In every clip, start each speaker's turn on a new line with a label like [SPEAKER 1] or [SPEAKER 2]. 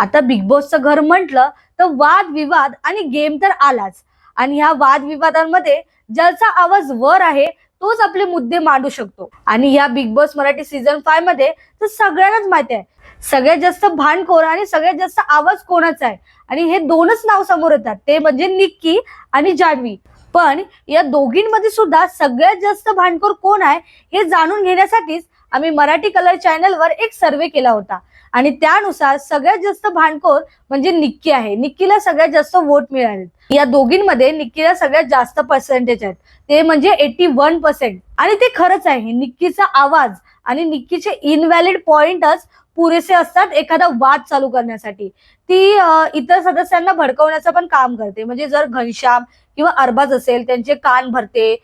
[SPEAKER 1] आता बिग बॉसचं घर म्हटलं तर वाद विवाद आणि गेम तर आलाच. आणि ह्या वादविवादांमध्ये ज्याचा आवाज वर आहे तोच आपले मुद्दे मांडू शकतो. आणि या बिग बॉस मराठी सीझन फायमध्ये तर सगळ्यांनाच माहिती आहे. सगळ्यात जास्त भांडखोर आणि सगळ्यात जास्त आवाज कोणाचा आहे? आणि हे दोनच नाव समोर येतात. ते म्हणजे निक्की आणि जान्हवी. पण या दोघींमध्ये सुद्धा सगळ्यात जास्त भांडखोर कोण आहे हे जाणून घेण्यासाठीच आम्ही मराठी कलर चॅनलवर एक सर्वे केला होता. आणि त्यानुसार सगळ्यात जास्त भांडखोर म्हणजे निक्की आहे. निक्कीला सगळ्यात जास्त वोट मिळाले या दोघींमध्ये निक्कीला सगळ्यात जास्त पर्सेंटेज आहेत. ते म्हणजे एटी वन पर्सेंट आणि ते खरंच आहे निक्कीचा आवाज आणि निक्कीचे इनव्हॅलिड पॉइंटच पुरेसे असतात एखादा वाद चालू करण्यासाठी. ती इतर सदस्यांना भडकवण्याचं पण काम करते. म्हणजे जर घनश्याम किंवा अरबाज असेल त्यांचे कान भरते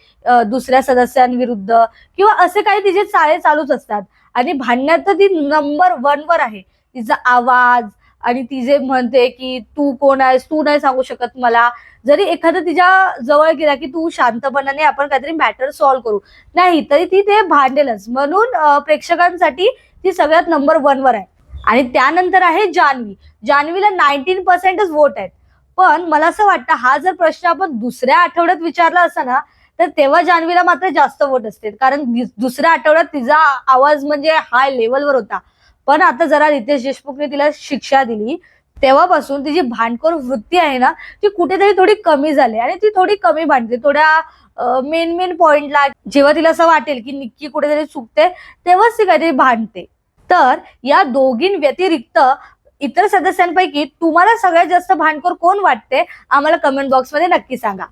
[SPEAKER 1] दुसऱ्या सदस्यांविरुद्ध किंवा असे काही तिचे चाळे चालूच असतात. आणि भांडण्यात तर ती नंबर वन वर आहे. तिचा आवाज आणि ती जे म्हणते की तू कोण आहेस तू नाही सांगू शकत मला. जरी एखादं तिच्या जवळ गेला की तू शांतपणाने आपण काहीतरी मॅटर सॉल्व्ह करू. नाही तरी ती ते भांडेलच. म्हणून प्रेक्षकांसाठी ती सगळ्यात नंबर वन वर आहे. आणि त्यानंतर आहे जान्हवी. जान्हवीला नाईन्टीन पर्सेंटच वोट आहेत. पण मला असं वाटतं हा जर प्रश्न आपण दुसऱ्या आठवड्यात विचारला असता ना तर तेव्हा जान्हवीला मात्र जास्त वोट असते कारण दुसऱ्या आठवड्यात तिचा आवाज म्हणजे हाय लेवलवर होता. पण आता जरा रितेश देशमुखने तिला शिक्षा दिली. तेव्हापासून तिची भांडखोर वृत्ती आहे ना ती कुठेतरी थोडी कमी झाली आणि ती थोडी कमी भांडते. थोड्या मेन मेन पॉइंटला जेव्हा तिला असं वाटेल की निक्की कुठेतरी चुकते तेव्हाच ती काहीतरी भांडते. तर या दोघीं व्यतिरिक्त इतर सदस्यांपैकी तुम्हाला सगळ्यात जास्त भांडखोर कोण वाटते? आम्हाला कमेंट बॉक्समध्ये नक्की सांगा.